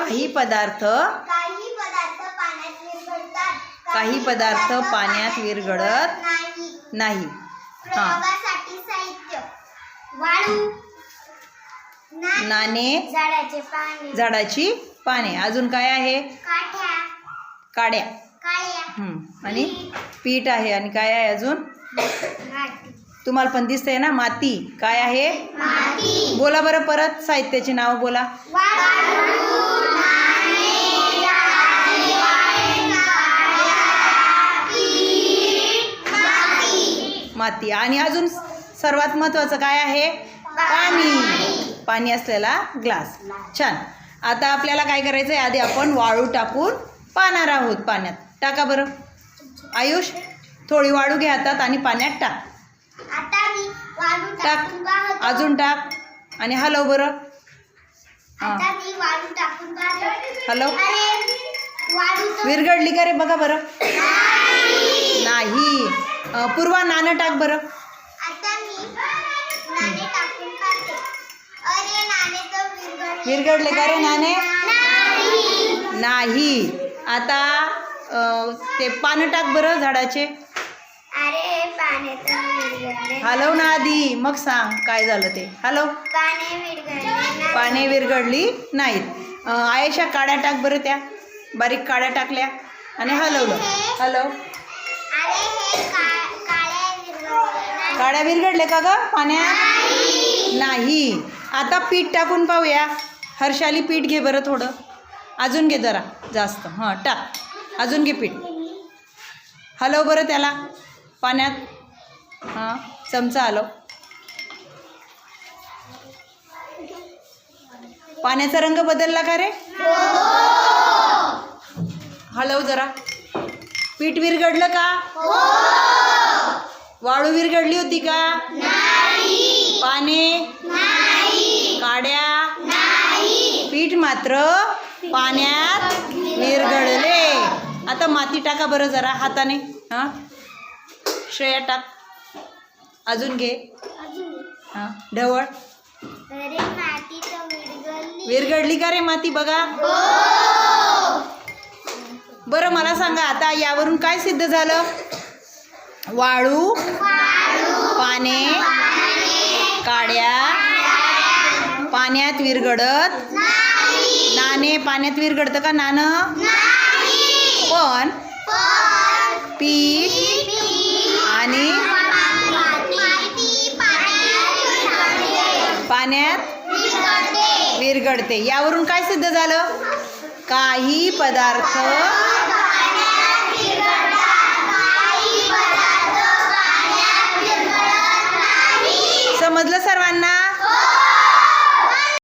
काही पदार्थ काही पदार्थ पाण्यात विरघळतात. काही पदार्थ पाण्यात विरघळत नाही. नाही. हा. प्रयोगासाठी साहित्य. वाळू नाणे, नाणे झाडाचे पाने. झाडाची पाने. अजून काय आहे? काठ्या काड्या. काळ्या हं. आणि पीठ आहे. आणि काय आहे अजून? माती. तुम्हाला पण दिसतंय ना? माती. काय आहे? माती. बोला बरं परत साहित्याची नाव बोला. वाळू. माती. आणि अजून सर्वात महत्त्वाचं काय आहे? पाणी. पाणी असलेला ग्लास. छान. आता आपल्याला काय करायचं आहे आधी आपण वाळू टाकून पाहणार आहोत पाण्यात. टाका बरं. आयुष थोडी वाळू घे हातात आणि पाण्यात टाक. टाक. अजून टाक. आणि हलव बरं. हां. तर विरघडली का रे? बघा बरं. नाही. पूर्वा नाणं टाक बरं. विरघडले का रे नाणे? नाही. आता ते पानं टाक बरं झाडाचे. हलव ना आधी मग सांग काय झालं ते? हलव पाने विरघडली नाहीत. आयशा काड्या टाक बरं त्या. बारीक काड्या टाकल्या. आणि हलवलं. हलव काळ्या विरघडले का ग? पाण्यात नाही. आता पीठ टाकून पाहूया. हर्षाली पीठ घे बरं थोडं. अजून घे जरा जास्त. हां टाक. अजून घे पीठ. हलव बरं त्याला. पाण्यात. हां चमचा हलव. पाण्याचा रंग बदलला का रे? हलव जरा. पीठ विरघडलं का? वाळू विरघडली होती का? पाने? काड्या? पीठ मात्र पाण्यात विरघडले आता माती टाका बरं जरा हाताने. हां? श्रेया टाक. अजून घे. हां? ढवळ. विरघडली का रे माती? बघा. बरं मला सांगा आता यावरून काय सिद्ध झालं? वाळू पाने काड्या पाण्यात विरघडत नाणे पाण्यात विरघडतं का नाणं? पण पीठ आणि पाण्यात विरगडते यावरून काय सिद्ध झालं? काही पदार्थ समजलं सर्वांना